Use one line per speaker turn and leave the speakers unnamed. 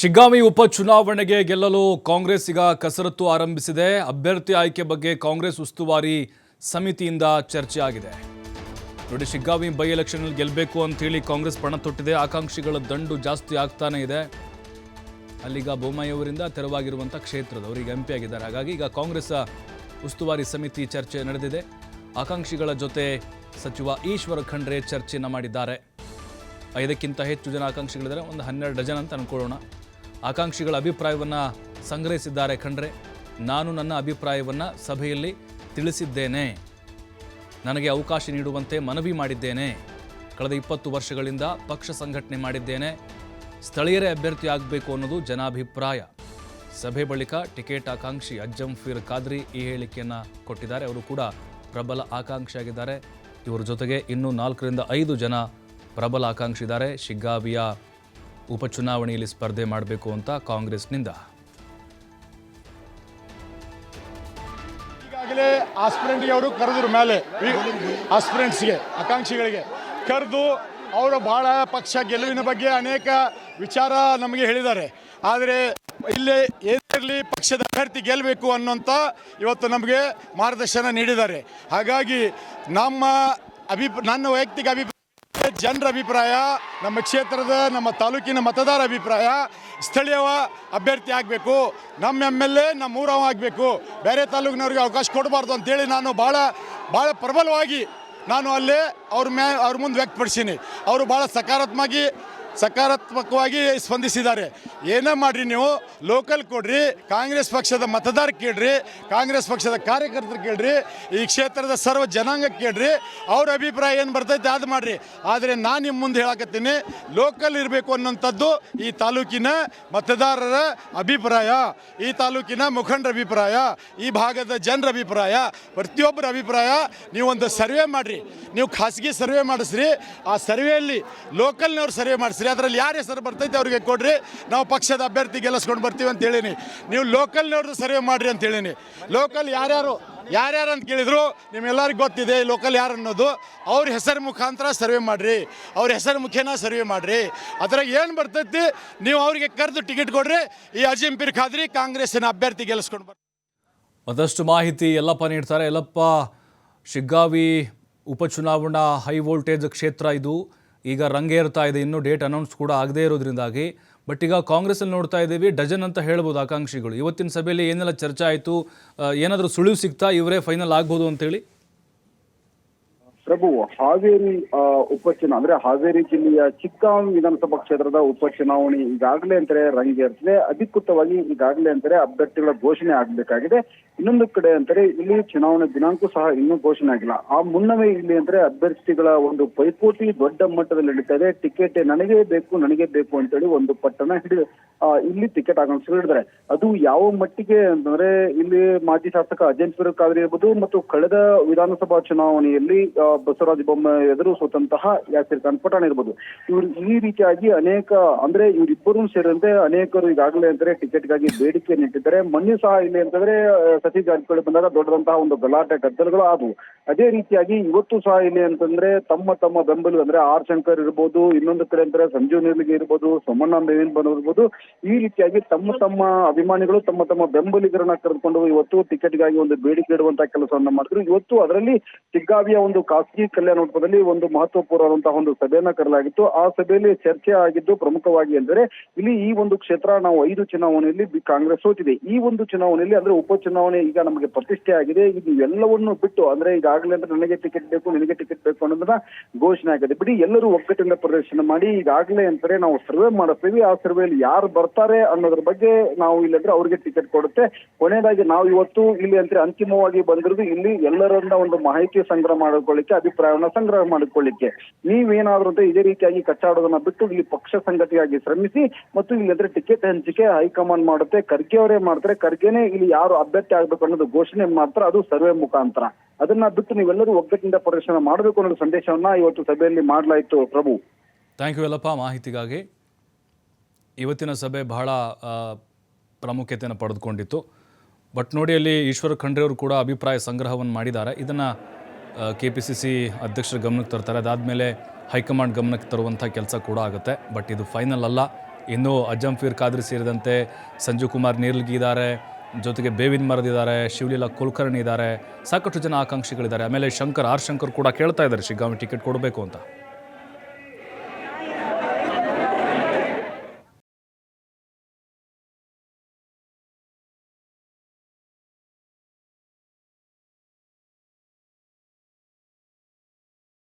ಶಿಗ್ಗಾಂವಿ ಉಪಚುನಾವಣೆಗೆ ಗೆಲ್ಲಲು ಕಾಂಗ್ರೆಸ್ ಈಗ ಕಸರತ್ತು ಆರಂಭಿಸಿದೆ. ಅಭ್ಯರ್ಥಿ ಆಯ್ಕೆ ಬಗ್ಗೆ ಕಾಂಗ್ರೆಸ್ ಉಸ್ತುವಾರಿ ಸಮಿತಿಯಿಂದ ಚರ್ಚೆ ಆಗಿದೆ ನೋಡಿ ಶಿಗ್ಗಾವಿ ಬೈ ಎಲೆಕ್ಷನ್ ಗೆಲ್ಲಬೇಕು ಅಂತೇಳಿ ಕಾಂಗ್ರೆಸ್ ಪಣ ತೊಟ್ಟಿದೆ. ಆಕಾಂಕ್ಷಿಗಳ ದಂಡು ಜಾಸ್ತಿ ಆಗ್ತಾನೆ ಇದೆ. ಅಲ್ಲಿಗ ಬೊಮ್ಮಾಯಿ ಅವರಿಂದ ತೆರವಾಗಿರುವಂಥ ಕ್ಷೇತ್ರದವರು ಈಗ ಎಂ ಪಿ ಆಗಿದ್ದಾರೆ. ಹಾಗಾಗಿ ಈಗ ಕಾಂಗ್ರೆಸ್ ಉಸ್ತುವಾರಿ ಸಮಿತಿ ಚರ್ಚೆ ನಡೆದಿದೆ. ಆಕಾಂಕ್ಷಿಗಳ ಜೊತೆ ಸಚಿವ ಈಶ್ವರ ಖಂಡ್ರೆ ಚರ್ಚೆಯನ್ನು ಮಾಡಿದ್ದಾರೆ. ಐದಕ್ಕಿಂತ ಹೆಚ್ಚು ಜನ ಆಕಾಂಕ್ಷಿಗಳಿದ್ದಾರೆ. ಒಂದು ಹನ್ನೆರಡು ಡಜನ್ ಅಂತ ಅಂದ್ಕೊಳ್ಳೋಣ ಆಕಾಂಕ್ಷಿಗಳ ಅಭಿಪ್ರಾಯವನ್ನು ಸಂಗ್ರಹಿಸಿದ್ದಾರೆ ಖಂಡ್ರೆ ನಾನು ನನ್ನ ಅಭಿಪ್ರಾಯವನ್ನು ಸಭೆಯಲ್ಲಿ ತಿಳಿಸಿದ್ದೇನೆ. ನನಗೆ ಅವಕಾಶ ನೀಡುವಂತೆ ಮನವಿ ಮಾಡಿದ್ದೇನೆ. ಕಳೆದ ಇಪ್ಪತ್ತು ವರ್ಷಗಳಿಂದ ಪಕ್ಷ ಸಂಘಟನೆ ಮಾಡಿದ್ದೇನೆ. ಸ್ಥಳೀಯರೇ ಅಭ್ಯರ್ಥಿ ಆಗಬೇಕು ಅನ್ನೋದು ಜನಾಭಿಪ್ರಾಯ. ಸಭೆ ಬಳಿಕ ಟಿಕೆಟ್ ಆಕಾಂಕ್ಷಿ ಅಜ್ಜಂಫೀರ್ ಖಾದ್ರಿ ಈ ಹೇಳಿಕೆಯನ್ನು ಕೊಟ್ಟಿದ್ದಾರೆ. ಅವರು ಕೂಡ ಪ್ರಬಲ ಆಕಾಂಕ್ಷಿಯಾಗಿದ್ದಾರೆ. ಇವರ ಜೊತೆಗೆ ಇನ್ನೂ ನಾಲ್ಕರಿಂದ ಐದು ಜನ ಪ್ರಬಲ ಆಕಾಂಕ್ಷಿ ಇದ್ದಾರೆ ಶಿಗ್ಗಾವಿಯ ಉಪಚುನಾವಣೆಯಲ್ಲಿ ಸ್ಪರ್ಧೆ ಮಾಡಬೇಕು ಅಂತ ಕಾಂಗ್ರೆಸ್ನಿಂದ.
ಈಗಾಗಲೇ ಆಸ್ಪಿರೆಂಟ್ಗೆ ಅವರು ಕರೆದ್ರು ಮೇಲೆ ಆಸ್ಪಿರೆಂಟ್ಸ್ಗೆ, ಆಕಾಂಕ್ಷಿಗಳಿಗೆ ಕರೆದು ಅವರು ಬಹಳ ಪಕ್ಷ ಗೆಲುವಿನ ಬಗ್ಗೆ ಅನೇಕ ವಿಚಾರ ನಮಗೆ ಹೇಳಿದ್ದಾರೆ. ಆದರೆ ಇಲ್ಲಿ ಏನಿರಲಿ ಪಕ್ಷದ ಅಭ್ಯರ್ಥಿ ಗೆಲ್ಲಬೇಕು ಅನ್ನೋಂಥ ಇವತ್ತು ನಮಗೆ ಮಾರ್ಗದರ್ಶನ ನೀಡಿದ್ದಾರೆ. ಹಾಗಾಗಿ ನಮ್ಮ ಅಭಿಪ್ರಾಯ ನನ್ನ ವೈಯಕ್ತಿಕ ಅಭಿಪ್ರಾಯ ಜನರ ಅಭಿಪ್ರಾಯ, ನಮ್ಮ ಕ್ಷೇತ್ರದ, ನಮ್ಮ ತಾಲೂಕಿನ ಮತದಾರ ಅಭಿಪ್ರಾಯ ಸ್ಥಳೀಯ ಅಭ್ಯರ್ಥಿ ಆಗಬೇಕು, ನಮ್ಮ ಎಂ ಎಲ್ ಎ, ನಮ್ಮ ಊರವ ಆಗಬೇಕು, ಬೇರೆ ತಾಲೂಕಿನವ್ರಿಗೆ ಅವಕಾಶ ಕೊಡಬಾರ್ದು ಅಂತೇಳಿ ನಾನು ಭಾಳ ಭಾಳ ಪ್ರಬಲವಾಗಿ ನಾನು ಅಲ್ಲೇ ಅವ್ರ ಮ್ಯಾ, ಅವ್ರ ಮುಂದೆ ವ್ಯಕ್ತಪಡಿಸೀನಿ. ಅವರು ಭಾಳ ಸಕಾರಾತ್ಮಕವಾಗಿ ಸಕಾರಾತ್ಮಕವಾಗಿ ಸ್ಪಂದಿಸಿದ್ದಾರೆ. ಏನೇ ಮಾಡಿರಿ ನೀವು? ಲೋಕಲ್ ಕೊಡ್ರಿ, ಕಾಂಗ್ರೆಸ್ ಪಕ್ಷದ ಮತದಾರ ಕೇಳ್ರಿ, ಕಾಂಗ್ರೆಸ್ ಪಕ್ಷದ ಕಾರ್ಯಕರ್ತರು ಕೇಳ್ರಿ, ಈ ಕ್ಷೇತ್ರದ ಸರ್ವ ಜನಾಂಗ ಕೇಳ್ರಿ, ಅವ್ರ ಅಭಿಪ್ರಾಯ ಏನು ಬರ್ತೈತೆ ಅದು ಮಾಡಿರಿ. ಆದರೆ ನಾನು ನಿಮ್ಮ ಮುಂದೆ ಹೇಳಕತ್ತೀನಿ ಲೋಕಲ್ ಇರಬೇಕು ಅನ್ನೋಂಥದ್ದು ಈ ತಾಲೂಕಿನ ಮತದಾರರ ಅಭಿಪ್ರಾಯ, ಈ ತಾಲೂಕಿನ ಮುಖಂಡರ ಅಭಿಪ್ರಾಯ, ಈ ಭಾಗದ ಜನರ ಅಭಿಪ್ರಾಯ, ಪ್ರತಿಯೊಬ್ಬರ ಅಭಿಪ್ರಾಯ ನೀವೊಂದು ಸರ್ವೆ ಮಾಡಿರಿ. ನೀವು ಖಾಸಗಿ ಸರ್ವೆ ಮಾಡಿಸ್ರಿ, ಆ ಸರ್ವೆಯಲ್ಲಿ ಲೋಕಲ್ನವ್ರು ಸರ್ವೆ ಮಾಡಿಸ್ರಿ ಅದರಲ್ಲಿ ಯಾರ ಹೆಸರು ಬರ್ತೈತೆ ಅವ್ರಿಗೆ ಕೊಡ್ರಿ. ನಾವು ಪಕ್ಷದ ಅಭ್ಯರ್ಥಿ ಗೆಲ್ಲಿಸ್ಕೊಂಡು ಬರ್ತೀವಿ ಅಂತ ಹೇಳೀನಿ. ನೀವು ಲೋಕಲ್ನವ್ರದ್ದು ಸರ್ವೆ ಮಾಡಿರಿ ಅಂತ ಹೇಳೀನಿ. ಲೋಕಲ್ ಯಾರ್ಯಾರು ಯಾರ್ಯಾರು ಅಂತ ಕೇಳಿದ್ರು, ನಿಮ್ಮೆಲ್ಲರಿಗೂ ಗೊತ್ತಿದೆ ಲೋಕಲ್ ಯಾರು ಅನ್ನೋದು. ಅವ್ರ ಹೆಸರು ಮುಖಾಂತರ ಸರ್ವೆ ಮಾಡಿರಿ. ಅವ್ರ ಹೆಸರು ಮುಖೇನ ಸರ್ವೆ ಮಾಡಿರಿ. ಅದ್ರಾಗ ಏನು ಬರ್ತೈತಿ, ನೀವು ಅವರಿಗೆ ಕರೆದು ಟಿಕೆಟ್ ಕೊಡ್ರಿ. ಈ ಅಜಿಂ ಪಿರ್ ಖಾದ್ರಿ ಕಾಂಗ್ರೆಸ್ಸಿನ ಅಭ್ಯರ್ಥಿ ಗೆಲ್ಲಿಸ್ಕೊಂಡು ಬರ್ತೀವಿ
ಮತ್ತಷ್ಟು ಮಾಹಿತಿ ಎಲ್ಲಪ್ಪ ನೀಡ್ತಾರೆ. ಎಲ್ಲಪ್ಪ ಶಿಗ್ಗಾವಿ ಉಪಚುನಾವಣಾ ಹೈ ವೋಲ್ಟೇಜ್ ಕ್ಷೇತ್ರ ಇದು. ಈಗ ರಂಗೇರ್ತಾ ಇದೆ. ಇನ್ನೂ ಡೇಟ್ ಅನೌನ್ಸ್ ಕೂಡ ಆಗದೇ ಇರೋದ್ರಿಂದಾಗಿ. ಬಟ್ ಈಗ ಕಾಂಗ್ರೆಸ್ಸಲ್ಲಿ ನೋಡ್ತಾ ಇದ್ದೀವಿ, ಡಜನ್ ಅಂತ ಹೇಳ್ಬೋದು ಆಕಾಂಕ್ಷಿಗಳು. ಇವತ್ತಿನ ಸಭೆಯಲ್ಲಿ ಏನೆಲ್ಲ ಚರ್ಚೆ ಆಯಿತು ಏನಾದರೂ ಸುಳಿವು ಸಿಗ್ತಾ ಇವರೇ ಫೈನಲ್ ಆಗ್ಬೋದು ಅಂತೇಳಿ?
ಪ್ರಭು, ಹಾವೇರಿ ಉಪಚುನಾವ ಅಂದ್ರೆ ಹಾವೇರಿ ಜಿಲ್ಲೆಯ ಚಿಕ್ಕಾಂ ವಿಧಾನಸಭಾ ಕ್ಷೇತ್ರದ ಉಪಚುನಾವಣೆ ಈಗಾಗಲೇ ಅಂತಾರೆ ರಂಗೇರ್ತಿದೆ. ಅಧಿಕೃತವಾಗಿ ಈಗಾಗಲೇ ಅಂತಾರೆ ಅಭ್ಯರ್ಥಿಗಳ ಘೋಷಣೆ ಆಗಬೇಕಾಗಿದೆ. ಇನ್ನೊಂದು ಕಡೆ ಅಂತಾರೆ ಇಲ್ಲಿ ಚುನಾವಣೆ ದಿನಾಂಕ ಸಹ ಇನ್ನೂ ಘೋಷಣೆ ಆಗಿಲ್ಲ. ಆ ಮುನ್ನವೇ ಇಲ್ಲಿ ಅಂದ್ರೆ ಅಭ್ಯರ್ಥಿಗಳ ಒಂದು ಪೈಪೋಟಿ ದೊಡ್ಡ ಮಟ್ಟದಲ್ಲಿ ನಡೀತಾ ಇದೆ. ಟಿಕೆಟ್ ನನಗೆ ಬೇಕು ನನಗೆ ಬೇಕು ಅಂತೇಳಿ ಒಂದು ಪಟ್ಟಣ ಹಿಡಿದು ಇಲ್ಲಿ ಟಿಕೆಟ್ ಆಕಾಂಕ್ಷಿಗಳು ಹಿಡಿದ್ರೆ ಅದು ಯಾವ ಮಟ್ಟಿಗೆ ಅಂತಂದ್ರೆ ಇಲ್ಲಿ ಮಾಜಿ ಶಾಸಕ ಅಜಯ್ ಕಾವೇರಿ ಇರ್ಬೋದು ಮತ್ತು ಕಳೆದ ವಿಧಾನಸಭಾ ಚುನಾವಣೆಯಲ್ಲಿ ಬಸವರಾಜ ಬೊಮ್ಮಾಯಿ ಎದುರು ಸೋತಂತಹ ಯಾಸಿರ್ ಖಾನ್ ಇರ್ಬೋದು. ಇವರು ಈ ರೀತಿಯಾಗಿ ಅನೇಕ, ಅಂದ್ರೆ ಇವರಿಬ್ಬರು ಸೇರಿದಂತೆ ಅನೇಕರು ಈಗಾಗಲೇ ಅಂದ್ರೆ ಟಿಕೆಟ್ಗಾಗಿ ಬೇಡಿಕೆ ನೀಡಿದ್ದಾರೆ ಮೊನ್ನೆ ಸಹ ಇಲ್ಲಿ ಅಂತಂದ್ರೆ ಸತೀಶ್ ಜಾರಕಿಹೊಳಿ ಬಂದಾಗ ದೊಡ್ಡದಂತಹ ಒಂದು ಗಲಾಟೆ, ಗದ್ದಲಗಳು ಆದವು. ಅದೇ ರೀತಿಯಾಗಿ ಇವತ್ತು ಸಹ ಇಲ್ಲಿ ಅಂತಂದ್ರೆ ತಮ್ಮ ತಮ್ಮ ಬೆಂಬಲ, ಅಂದ್ರೆ ಆರ್ ಶಂಕರ್ ಇರ್ಬೋದು, ಇನ್ನೊಂದು ಕಡೆ ಅಂದ್ರೆ ಸಂಜೀವ್ ನಿರ್ಲಿಗೆ ಇರ್ಬೋದು, ಸೋಮಣ್ಣ ಮೇವಿನ್ ಇರ್ಬೋದು, ಈ ರೀತಿಯಾಗಿ ತಮ್ಮ ತಮ್ಮ ಅಭಿಮಾನಿಗಳು ತಮ್ಮ ತಮ್ಮ ಬೆಂಬಲಿಗರನ್ನ ಕರೆದುಕೊಂಡು ಇವತ್ತು ಟಿಕೆಟ್ಗಾಗಿ ಒಂದು ಬೇಡಿಕೆ ಇಡುವಂತಹ ಕೆಲಸವನ್ನ ಮಾಡಿದ್ರು. ಇವತ್ತು ಅದರಲ್ಲಿ ಸಿಗ್ಗಾವಿಯ ಒಂದು ಖಾಸಗಿ ಕಲ್ಯಾಣ ಮಂಟಪದಲ್ಲಿ ಒಂದು ಮಹತ್ವಪೂರ್ಣವಾದಂತಹ ಒಂದು ಸಭೆಯನ್ನ ಕರೆಲಾಗಿತ್ತು ಆ ಸಭೆಯಲ್ಲಿ ಚರ್ಚೆ ಆಗಿದ್ದು ಪ್ರಮುಖವಾಗಿ ಅಂದರೆ ಇಲ್ಲಿ ಈ ಒಂದು ಕ್ಷೇತ್ರ ನಾವು ಐದು ಚುನಾವಣೆಯಲ್ಲಿ ಕಾಂಗ್ರೆಸ್ ಸೋತಿದೆ. ಈ ಒಂದು ಚುನಾವಣೆಯಲ್ಲಿ ಅಂದ್ರೆ ಉಪಚುನಾವಣೆ ಈಗ ನಮಗೆ ಪ್ರತಿಷ್ಠೆ ಆಗಿದೆ. ಇದು ಎಲ್ಲವನ್ನು ಬಿಟ್ಟು ಅಂದ್ರೆ ಈಗಾಗಲೇ ಅಂದ್ರೆ ನನಗೆ ಟಿಕೆಟ್ ಬೇಕು, ನಿನಗೆ ಟಿಕೆಟ್ ಬೇಕು ಅನ್ನೋದನ್ನ ಘೋಷಣೆ ಆಗಿದೆ. ಬಿಡಿ ಎಲ್ಲರೂ ಒಗ್ಗಟ್ಟಿನ ಪ್ರದರ್ಶನ ಮಾಡಿ ಈಗಾಗಲೇ ಅಂತಾರೆ ನಾವು ಸರ್ವೆ ಮಾಡ್ತೀವಿ ಆ ಸರ್ವೆಯಲ್ಲಿ ಯಾರು ಬರ್ತಾರೆ ಅನ್ನೋದ್ರ ಬಗ್ಗೆ ನಾವು ಇಲ್ಲಂದ್ರೆ ಅವ್ರಿಗೆ ಟಿಕೆಟ್ ಕೊಡುತ್ತೆ. ಕೊನೆಯದಾಗಿ ನಾವು ಇವತ್ತು ಇಲ್ಲಿ ಅಂದ್ರೆ ಅಂತಿಮವಾಗಿ ಬಂದಿರೋದು ಇಲ್ಲಿ ಎಲ್ಲರನ್ನ ಒಂದು ಮಾಹಿತಿ ಸಂಗ್ರಹ ಮಾಡಿಕೊಳ್ಳಿಕ್ಕೆ ಅಭಿಪ್ರಾಯವನ್ನ ಸಂಗ್ರಹ ಮಾಡಿಕೊಳ್ಳಿಕ್ಕೆ. ನೀವೇನಾದ್ರೂ ಅಂತ ಇದೇ ರೀತಿಯಾಗಿ ಕಚ್ಚಾಡೋದನ್ನ ಬಿಟ್ಟು ಇಲ್ಲಿ ಪಕ್ಷ ಸಂಘಟನೆಯಾಗಿ ಶ್ರಮಿಸಿ ಮತ್ತು ಇಲ್ಲಿ ಅಂದ್ರೆ ಟಿಕೆಟ್ ಹಂಚಿಕೆ ಹೈಕಮಾಂಡ್ ಮಾಡುತ್ತೆ, ಖರ್ಗೆ ಅವರೇ ಮಾಡ್ತಾರೆ, ಖರ್ಗೆನೆ ಇಲ್ಲಿ ಯಾರು ಅಭ್ಯರ್ಥಿ ಆಗ್ಬೇಕು ಅನ್ನೋದು ಘೋಷಣೆ ಮಾಡ್ತಾರೆ ಅದು ಸರ್ವೆ ಮುಖಾಂತರ. ಅದನ್ನ ಬಿಟ್ಟು ನೀವೆಲ್ಲರೂ ಒಗ್ಗಟ್ಟಿನಿಂದ ಪ್ರದರ್ಶನ ಮಾಡಬೇಕು ಅನ್ನೋ ಸಂದೇಶವನ್ನ ಇವತ್ತು ಸಭೆಯಲ್ಲಿ ಮಾಡಲಾಯಿತು ಪ್ರಭು.
ಥ್ಯಾಂಕ್ ಯು ಎಲ್ಲಪ್ಪ ಮಾಹಿತಿಗಾಗಿ. ಇವತ್ತಿನ ಸಭೆ ಬಹಳ ಪ್ರಾಮುಖ್ಯತೆಯನ್ನು ಪಡೆದುಕೊಂಡಿತ್ತು. ಬಟ್ ನೋಡಿ ಅಲ್ಲಿ ಈಶ್ವರ ಖಂಡ್ರೆ ಅವರು ಕೂಡ ಅಭಿಪ್ರಾಯ ಸಂಗ್ರಹವನ್ನು ಮಾಡಿದ್ದಾರೆ. ಇದನ್ನು ಕೆ ಪಿ ಸಿ ಸಿ ಅಧ್ಯಕ್ಷರ ಗಮನಕ್ಕೆ ತರ್ತಾರೆ. ಅದಾದಮೇಲೆ ಹೈಕಮಾಂಡ್ ಗಮನಕ್ಕೆ ತರುವಂಥ ಕೆಲಸ ಕೂಡ ಆಗುತ್ತೆ. ಬಟ್ ಇದು ಫೈನಲ್ ಅಲ್ಲ. ಇನ್ನೂ ಅಜಂಫೀರ್ ಖಾದ್ರಿ ಸೇರಿದಂತೆ ಸಂಜು ಕುಮಾರ್ ನೀರ್ಲ್ಗಿ ಇದ್ದಾರೆ. ಜೊತೆಗೆ ಬೇವಿನ ಮರದಿದ್ದಾರೆ ಶಿವಲೀಲಾ ಕುಲಕರ್ಣಿ ಇದ್ದಾರೆ. ಸಾಕಷ್ಟು ಜನ ಆಕಾಂಕ್ಷಿಗಳಿದ್ದಾರೆ. ಆಮೇಲೆ ಶಂಕರ್, ಆರ್ ಶಂಕರ್ ಕೂಡ ಕೇಳ್ತಾ ಇದ್ದಾರೆ. ಶಿಗ್ಗಾಂವಿ ಟಿಕೆಟ್ ಕೊಡಬೇಕು ಅಂತ.